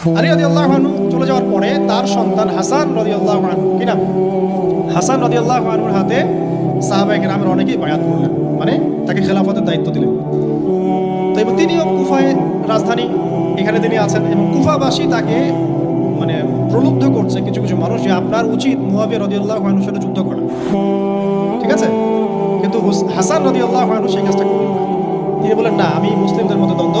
আলী রদি আল্লাহ চলে যাওয়ার পরে তার সন্তান হাসান রদি আল্লাহ কি নাম? হাসান রদি আল্লাহ আনুর হাতে সাহাবাই গ্রামের অনেকেই বায়াত করলেন। মানে তাকে খেলাফতের দায়িত্ব দিলেন। তো এবং তিনিও কুফায় রাজধানী এখানে তিনি আছেন এবং কুফাবাসী তাকে মানে প্রলুব্ধ করছে কিছু কিছু মানুষ যে আপনার উচিত মুয়াবিয়া রদিউল্লাহ আনুর সাথে যুদ্ধ করা। ঠিক আছে? কিন্তু হাসান রদিউল্লাহ আনু সেই কাজটা করলেন তিনি বলেন না, আমি মুসলিমদের মতো দ্বন্দ্ব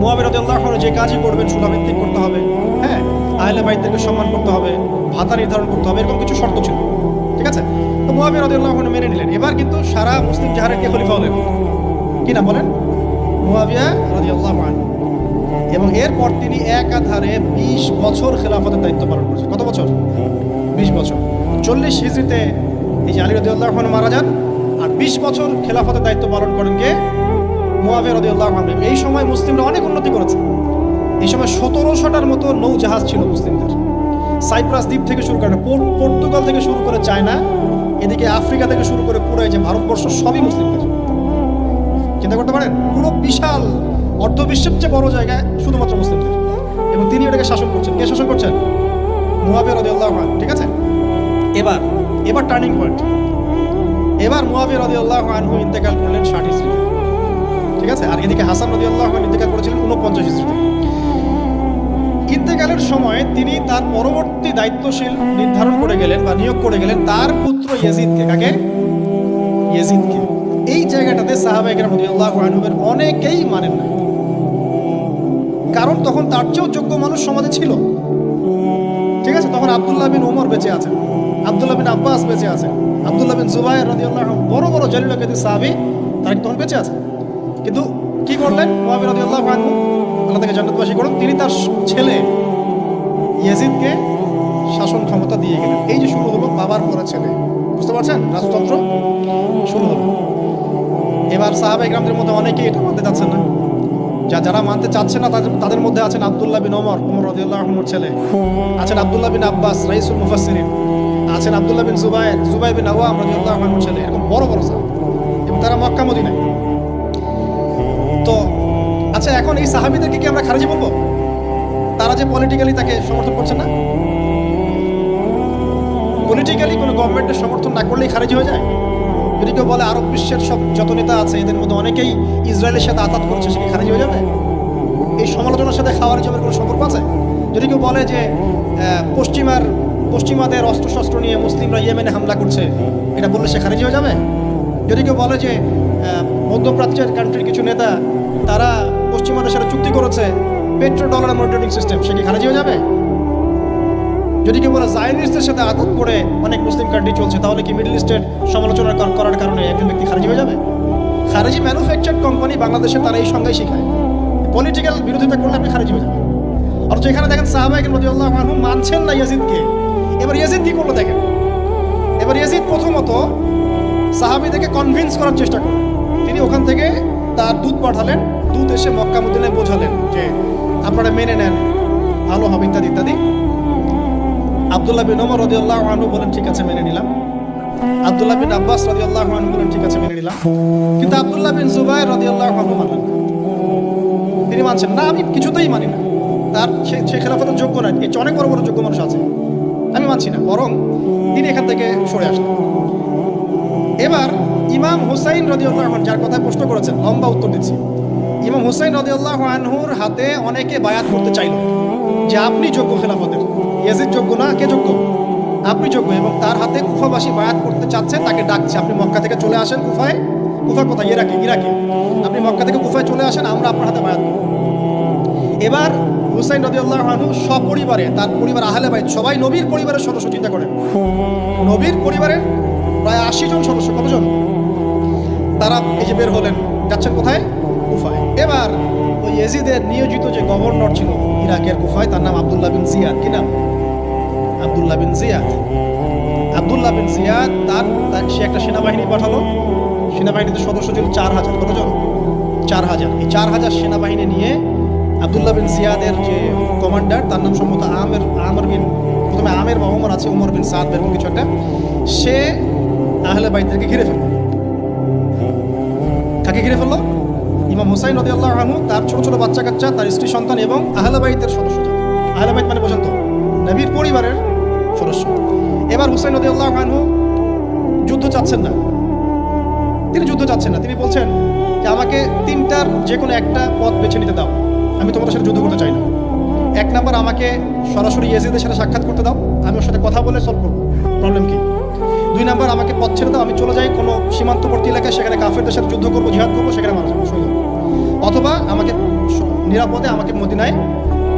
মোয়াবির আল্লাহ আনহু যে কাজই করবেন সুলাভিত্তিক করতে হবে। হ্যাঁ আহলে বাইদদেরকে সম্মান করতে হবে, ভাতা নির্ধারণ করতে হবে, এরকম কিছু শর্ত ছিল। ঠিক আছে? তো মোয়াবির রদি আল্লাহ আনহু মেনে নিলেন। এবার কিন্তু সারা মুসলিম জাহারের কে খলিফা হলেন? কি না বলেন? মুয়াবিয়া রাদিয়াল্লাহু এবং এরপর তিনি একাধারে বিশ বছর খেলাফতের দায়িত্ব পালন করেছেন। কত বছর? বিশ বছর। চল্লিশ হিজড়িতে এই যে আলী রদিউল্লাহ মারা যান, আর বিশ বছর খেলাফতের দায়িত্ব পালন করেন কে? মুয়াবিয়া রদিউল্লাহ এই সময় মুসলিমরা অনেক উন্নতি করেছে। এই সময় সতেরোশোটার মতো নৌ জাহাজ ছিল মুসলিমদের। সাইপ্রাস দ্বীপ থেকে শুরু করে পর্তুগাল থেকে শুরু করে চায়না, এদিকে আফ্রিকা থেকে শুরু করে পুরো যে ভারতবর্ষ সবই মুসলিমদের। চিন্তা করতে পারেন, পুরো বিশাল অর্ধবিশ্বের চেয়ে বড় জায়গায় শুধুমাত্র মুসলিমদের। এবং তিনি ওটাকে শাসন করছেন। কে শাসন করছেন? মুহাবিয়া রদিউল্লাহ ঠিক আছে? এবার এবার টার্নিং পয়েন্ট এবার মুহাবিয়া রদিউল্লাহ আনহু ইন্তেকাল করলেন ষাট ইসরিতে ঠিক আছে? আর এদিকে হাসান রদিউল্লাহ ইন্তেকাল করেছিলেন উনপঞ্চাশ ইসরিতে ইন্তেকালের সময় তিনি তার পরবর্তী দায়িত্বশীল নির্ধারণ করে গেলেন বা নিয়োগ করে গেলেন তার পুত্র ইয়েজিদকে। কাকে? ইয়েজিদকে। এই জায়গাটাতে সাহাবা একরাম রাদিয়াল্লাহু আনহুমের অনেকেই মানেন না। কারণ তখন তার চেয়েও যোগ্য মানুষ সমাজে ছিল। ঠিক আছে? তখন আবদুল্লাহ বিন ওমর বেঁচে আছেন। আব্দুল্লাহ বিন আব্বাস বেঁচে আছেন। আব্দুল্লাহ বিন জুবাইর রাদিয়াল্লাহু বড় বড় জলিলকাতি সাহাবী তারা তখন বেঁচে আছে কিন্তু কি করলেন? আনহু, আল্লাহ তাকে জান্নাতবাসী করুন। তিনি তার ছেলে ইয়াজিদকে শাসন ক্ষমতা দিয়ে গেলেন। এই যে শুরু হলো বাবার পরে ছেলে। বুঝতে পারছেন? রাজতন্ত্র শুরু হলো। এবার সাহাবা ইকরামদের মধ্যে অনেকেই এটা মানতে চাচ্ছেন না। যা যারা মানতে চাচ্ছে না, তাদের তাদের মধ্যে আছেন আব্দুল্লাহ বিন ওমর ওমর রদিউল্লাহ আহমর ছেলে। আছেন আব্দুল্লাহ বিন আব্বাস, রাইসুল মুফাসসিরিন। আছেন আব্দুল্লাহ বিন জুবাইর, জুবাই বিন আওয়াম রদিউল্লাহ আহমর ছেলে। এরকম বড় বড় সাহাবা। এবং তারা মক্কা মদিনায়। আচ্ছা এখন এই সাহাবিদেরকে কি আমরা খারিজি বলব? তারা যে পলিটিক্যালি তাকে সমর্থন করছে না? পলিটিক্যালি কোনো গভর্নমেন্টের সমর্থন না করলেই খারিজ হয়ে যায়? যদি কেউ বলে আরব বিশ্বের সব যত নেতা আছে, এদের মধ্যে অনেকেই ইসরায়েলের সাথে আঘাত করছে, সে খারিজ হয়ে যাবে? এই সমালোচনার সাথে খাওয়ার জমের কোনো সম্পর্ক আছে? যদি কেউ বলে যে পশ্চিমার, পশ্চিমাদের অস্ত্রশস্ত্র নিয়ে মুসলিমরা ইয়েমেনে হামলা করছে, এটা বললে সে খারিজ হয়ে যাবে? যদি কেউ বলে যে মধ্যপ্রাচ্যের কান্ট্রির কিছু নেতা, তারা পশ্চিমাদের সাথে চুক্তি করেছে পেট্রো ডলার মনিটরিং সিস্টেম, সে কি খারিজ হয়ে যাবে? যদি কেউ বলে জায়নিস্টদের সাথে আঘাত করে অনেক মুসলিম কান্ট্রি চলছে, তাহলে কি মিডল ইস্টের সমালোচনা করার কারণে একজন ব্যক্তি খারিজি হয়ে যাবে? খারিজি ম্যানুফ্যাকচার কোম্পানি বাংলাদেশে তারা এই সংজ্ঞাই শেখায়। পলিটিক্যাল বিরোধিতা করলে আপনি খারিজি হয়ে যাবেন। অথচ এখানে দেখেন সাহাবাহিক রদিউল্লাহ আনহু মানছেন না ইয়াজিদকে। এবার ইয়াজিদ কি করল দেখেন? এবার ইয়াজিদ প্রথমত সাহাবিদেরকে কনভিন্স করার চেষ্টা করলেন তিনি ওখান থেকে তার দুধ পাঠালেন দুধ এসে মক্কা মদিনায় বোঝালেন যে আপনারা মেনে নেন, ভালো হবে ইত্যাদি ইত্যাদি। আব্দুল্লাহ বিন ওমর রাদিয়াল্লাহু আনহু বলেন, ঠিক আছে, মেনে নিলাম। আব্দুল্লাহ বিন আব্বাস রাদিয়াল্লাহু আনহু বলেন, ঠিক আছে, মেনে নিলাম। কিন্তু আব্দুল্লাহ বিন জুবাইর রাদিয়াল্লাহু আনহু মানলেন তিনি মানছেন, না, আমি কিছুতেই মানি না। তার সে খেলাফতের যোগ্য নয়। এর অনেক বড় বড় যোগ্য মানুষ আছে। আমি মানছি না। বরং তিনি এখান থেকে সরে আসলেন। এবার ইমাম হুসাইন রদিউল্লাহ আনহু যার কথা প্রশ্ন করেছেন, লম্বা উত্তর দিচ্ছি। ইমাম হুসাইন রদিউল্লাহ আনহুর হাতে অনেকে বায়াত করতে চাইল যে, আপনি যোগ্য খেলাফতের। ইয়াজিদ যোগ্য না? কে যোগ্য? আপনি যোগ্য এবং তার হাতে কুফাবাসী বায়াত করতে চাচ্ছে, তাকে ডাকছে। আপনি মক্কা থেকে চলে আসেন কুফায়। কুফা কোথায়? ইরাকে ইরাকে। আপনি মক্কা থেকে কুফায় চলে আসেন, আমরা আপনার হাতে বায়াত করব। এবার হুসাইন রদিউল্লাহ আনহু সপরিবারে, তার পরিবার আহলে বাইত, সবাই নবীর পরিবারের সদস্য চিন্তা করেন। নবীর পরিবারের প্রায় আশি জন সদস্য, কতজন? তারা এই যে বের হলেন, যাচ্ছেন কোথায়? কুফায়। এবার ওই এজিদের নিয়োজিত যে গভর্নর ছিল ইরাকের কুফায়, তার নাম আব্দুল্লাহ বিন জিয়াদ। কি নাম? আবদুল্লাহ বিন জিয়াদ। আবদুল্লাহ বিন জিয়াদ, তার সে একটা সেনাবাহিনী পাঠালো। সেনাবাহিনীতে সদস্য ছিল চার হাজার। কতজন? চার হাজার। এই চার হাজার সেনাবাহিনী নিয়ে আবদুল্লাহ বিন জিয়াদের যে কমান্ডার, তার নাম সম্ভবত আমের আমর বিন প্রথমে আমের বা ওমর আছে উমর বিন সাদ এরকম কিছু একটা। সে আহলে বাইদেরকে ঘিরে ফেলল। কাকে ঘিরে ফেলল? ইমাম হুসাইন রদি আল্লাহ আনহু তার ছোট ছোট বাচ্চা কাচ্চা, তার স্ত্রী, সন্তান এবং আহলাবাইতের সদস্য আহলাবাইত মানে পর্যন্ত নবীর পরিবারের সদস্য। এবার হুসাইন রদি আল্লাহ আনহু যুদ্ধ চাচ্ছেন না। তিনি যুদ্ধ চাচ্ছেন না। তিনি বলছেন যে, আমাকে তিনটার যে কোনো একটা পথ বেছে নিতে দাও। আমি তোমাদের সাথে যুদ্ধ করতে চাই না। এক নাম্বার, আমাকে সরাসরি ইয়েজিদের সাথে সাক্ষাৎ করতে দাও। আমি ওর সাথে কথা বলে সলভ করব। প্রবলেম কি? দুই নাম্বার, আমাকে পথ ছেড়ে দাও। আমি চলে যাই। কোনো সীমান্তবর্তী এলাকায় সেখানে কাফেরদের সাথে যুদ্ধ করব, জিহাদ করব, সেখানে মারা যাব। অথবা আমাকে নিরাপদে আমাকে মদিনায়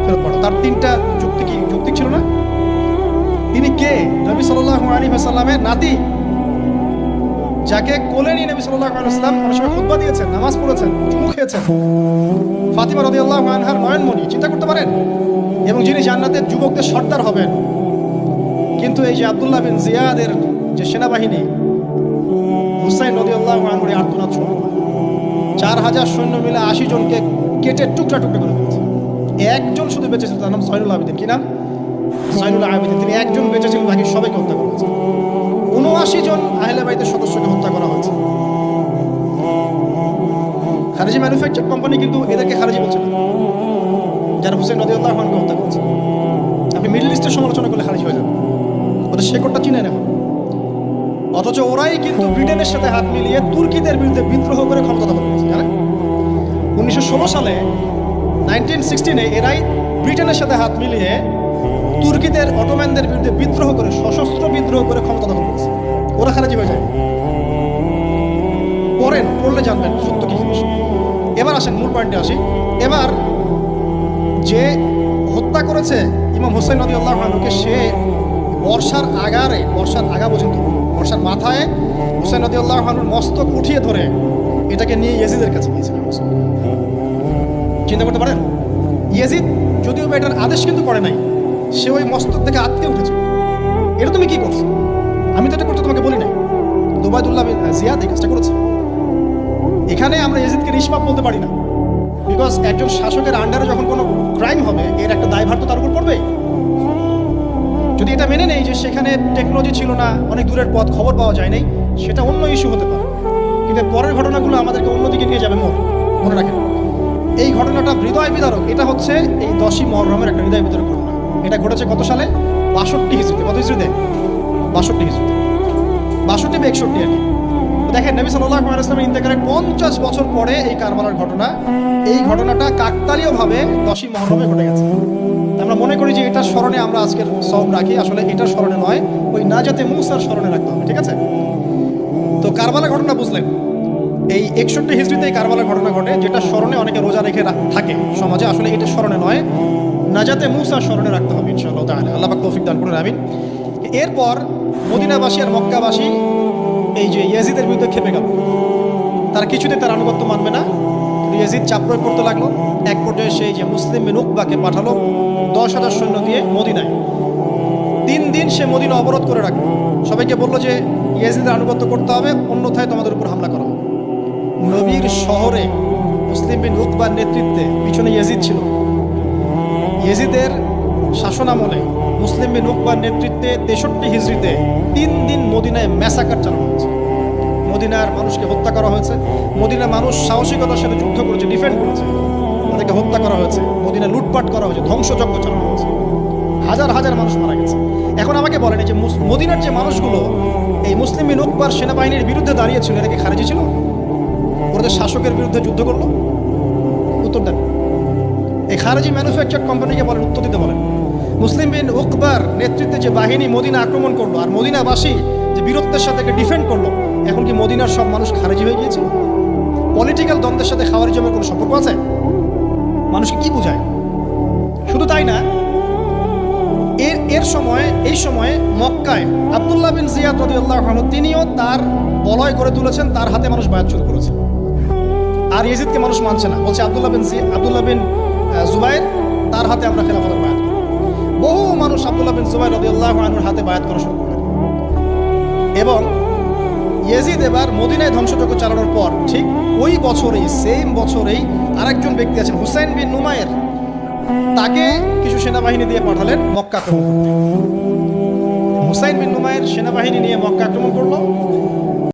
ফেরত পাঠাও। তার তিনটা যুক্তি কি? যুক্তি ছিল না? তিনি কে? নবী সাল্লাহ আলী হাসাল্লামের নাতি। যাকে কোলে নিয়ে নবী সাল্লাহ আলাইসলাম অনেক সময় খুতবা দিয়েছেন, নামাজ পড়েছেন, চুমু খেয়েছেন। ফাতিমা রদি আল্লাহ আনহার নয়নমণি চিন্তা করতে পারেন? এবং যিনি জান্নাতের যুবকদের সর্দার হবেন, কিন্তু এই যে আবদুল্লাহ বিন জিয়াদের যে সেনাবাহিনী, হুসাইন রদি আল্লাহ আনহুর আর্তনাদ শুরু। চার হাজার সৈন্য মিলে আশি জনকে কেটে টুকরা টুকরা করে ফেলেছে। একজন শুধু বেঁচে ছিল তার নাম সৈনুল আবিদিন। কি নাম? সৈনুল আবিদিন। তিনি একজন বেঁচে ছিলেন বাকি সবাইকে হত্যা করা হয়েছে। উনআশি জন আহলে বাইতের সদস্যকে হত্যা করা হয়েছে। খারেজি ম্যানুফ্যাকচার কোম্পানি কিন্তু এদেরকে খারেজি বলছে না যারা হুসেন খানকে হত্যা করেছে। আপনি মিডল ইস্টের সমালোচনা করলে খারিজ হয়ে যাবে ওদের শেকড়টা চিনে নেবেন অথচ ওরাই কিন্তু ব্রিটেনের সাথে হাত মিলিয়ে তুর্কিদের বিরুদ্ধে বিদ্রোহ করে ক্ষমতা দখল করেছে, জানেন? উনিশশো ষোলো সালে নাইনটিন সিক্সটিনে এরাই ব্রিটেনের সাথে হাত মিলিয়ে তুর্কিদের অটোম্যানদের বিরুদ্ধে বিদ্রোহ করে, সশস্ত্র বিদ্রোহ করে ক্ষমতা দখল করেছে। ওরা খারাজি হয়ে যায়। পড়েন পড়লে জানবেন সত্য কি জিনিস। এবার আসেন মূল পয়েন্টে আসি। এবার যে হত্যা করেছে ইমাম হোসেন নদী আল্লাহ সে বর্ষার আগারে, বর্ষার আগা পর্যন্ত বর্ষার মাথায় হোসেন নদী আল্লাহ মস্তক উঠিয়ে ধরে এটাকে নিয়ে ইয়েজিদের কাছে গিয়েছিলেন চিন্তা করতে পারেন? ইয়েজিদ, যদিও বা এটার আদেশ কিন্তু করে নাই, সে ওই মস্তক থেকে আটকে উঠেছে। এটা তুমি কি করছ? আমি তো এটা করতে তোমাকে বলি নাই। দুবাইদুল্লাহ জিয়াদ এই কাজটা করেছে। এখানে আমরা ইয়েজিদকে নিষ্পাপ বলতে পারি না। বিকজ একজন শাসকের আন্ডারে যখন কোনো ক্রাইম হবে, এর একটা দায়ভার তো তার উপর পড়বে যদি এটা মেনে নেই যে সেখানে টেকনোলজি ছিল না, অনেক দূরের পথ খবর পাওয়া যায় নাই সেটা অন্য ইস্যু হতে পারে। কিন্তু পরের ঘটনাগুলো আমাদেরকে অন্যদিকে নিয়ে যাবে মোর মনে রাখেন, এই ঘটনাটা হৃদয় বিদারক। এটা হচ্ছে এই দশই মহরমের একটা হৃদয় বিদারক ঘটনা। এটা ঘটেছে কত সালে? বাষট্টি হিসেবে কত হিসেবে বাষট্টি হিসেবে বাষট্টি বা একষট্টি আর কি। দেখেন, নবী সাল্লাহ ইসলামের ইন্তেকারের পঞ্চাশ বছর পরে এই কারবালার ঘটনা। এই ঘটনাটা কাকতালীয়ভাবে দশই মহরমে ঘটে গেছে। আমরা মনে করি যে এটার স্মরণে আমরা আজকের সব রাখি। আসলে এটার স্মরণে নয়, ওই না যাতে মুসার স্মরণে রাখতে হবে, ঠিক আছে? তো কারবালা ঘটনা বুঝলেন। এই একষট্টি হিস্ট্রিতে এই কারবালার ঘটনা ঘটে, যেটা স্মরণে অনেকে রোজা রেখে থাকে। সমাজে আসলে এটা স্মরণে নয়, না নাজাতে মুসার স্মরণে রাখতে হবে, ইনশাআল্লাহ তাহলে আল্লাহ তৌফিক দান করুন, আমিন। এরপর মদিনাবাসী আর মক্কাবাসী এই যে ইয়াজিদের বিরুদ্ধে খেপে গেল। তারা কিছুতে তার আনুগত্য মানবে না। ইয়াজিদ চাপ প্রয়োগ করতে লাগল। এক পর্যায়ে সেই যে মুসলিম বিন উকবাকে পাঠালো। দশ হাজার সৈন্য দিয়ে মদিনায়। তিন দিন সে মদিনা অবরোধ করে রাখল সবাইকে বলল যে, ইয়াজিদের আনুগত্য করতে হবে, অন্যথায় তোমাদের উপর হামলা করা নবীর শহরে মুসলিম বিন উকবার নেতৃত্বে পিছনে ইয়াজিদ ছিল। ইয়েজিদের শাসনামলে মুসলিম বিন উকবার নেতৃত্বে তেষট্টি হিজড়িতে তিন দিন মদিনায় ম্যাসাকার চালানো হয়েছে। মদিনার মানুষকে হত্যা করা হয়েছে। মদিনার মানুষ সাহসিকতার সাথে যুদ্ধ করেছে ডিফেন্ড করেছে। তাদেরকে হত্যা করা হয়েছে, মদিনা লুটপাট করা হয়েছে, ধ্বংসযজ্ঞ চালানো হয়েছে। হাজার হাজার মানুষ মারা গেছে। এখন আমাকে বলেন যে মদিনার যে মানুষগুলো, এই মুসলিম উকবার সেনাবাহিনীর বিরুদ্ধে দাঁড়িয়েছিল এরা কি খারিজি ছিল? ওদের শাসকের বিরুদ্ধে যুদ্ধ করল? উত্তর দেন। এই খারেজি ম্যানুফ্যাকচার কোম্পানিকে বলেন, উত্তর দিতে বলেন। মুসলিম বিন উকবার নেতৃত্বে যে বাহিনী মদিনা আক্রমণ করল, আর মদিনাবাসী যে বীরত্বের সাথে ডিফেন্ড করল, এখন কি মদিনার সব মানুষ খারেজি হয়ে গিয়েছিল? পলিটিক্যাল দ্বন্দ্বের সাথে খাওয়ার জন্য কোনো সম্পর্ক আছে? মানুষকে কি বোঝায়? শুধু তাই না, এর এর সময়, এই সময়ে মক্কায় আবদুল্লাহ বিন জিয়াদ রদিউল্লাহ তিনিও তার বলয় করে তুলেছেন, তার হাতে মানুষ বায়াত শুরু করেছে। আর ইয়েজিদকে মানুষ মানছে না। বলছে আবদুল্লাহ বিন আব্দুল্লাহ বিন জুবাইর, তার হাতে আমরা খেলাফতের বায়াত করব। বহু মানুষ আব্দুল্লাহ বিন জুবাইর রদিউল্লাহ আনুর হাতে বায়াত করা শুরু করলেন। এবং ইয়েজিদ এবার মদিনায় ধ্বংসযজ্ঞ চালানোর পর ঠিক ওই বছরেই সেম বছরেই আরেকজন ব্যক্তি আছেন হুসাইন বিন নুমায়ের। তাকে কিছু সেনাবাহিনী দিয়ে পাঠালেন মক্কা আক্রমণ হুসাইন বিন নুমায়ের সেনাবাহিনী নিয়ে মক্কা আক্রমণ করল।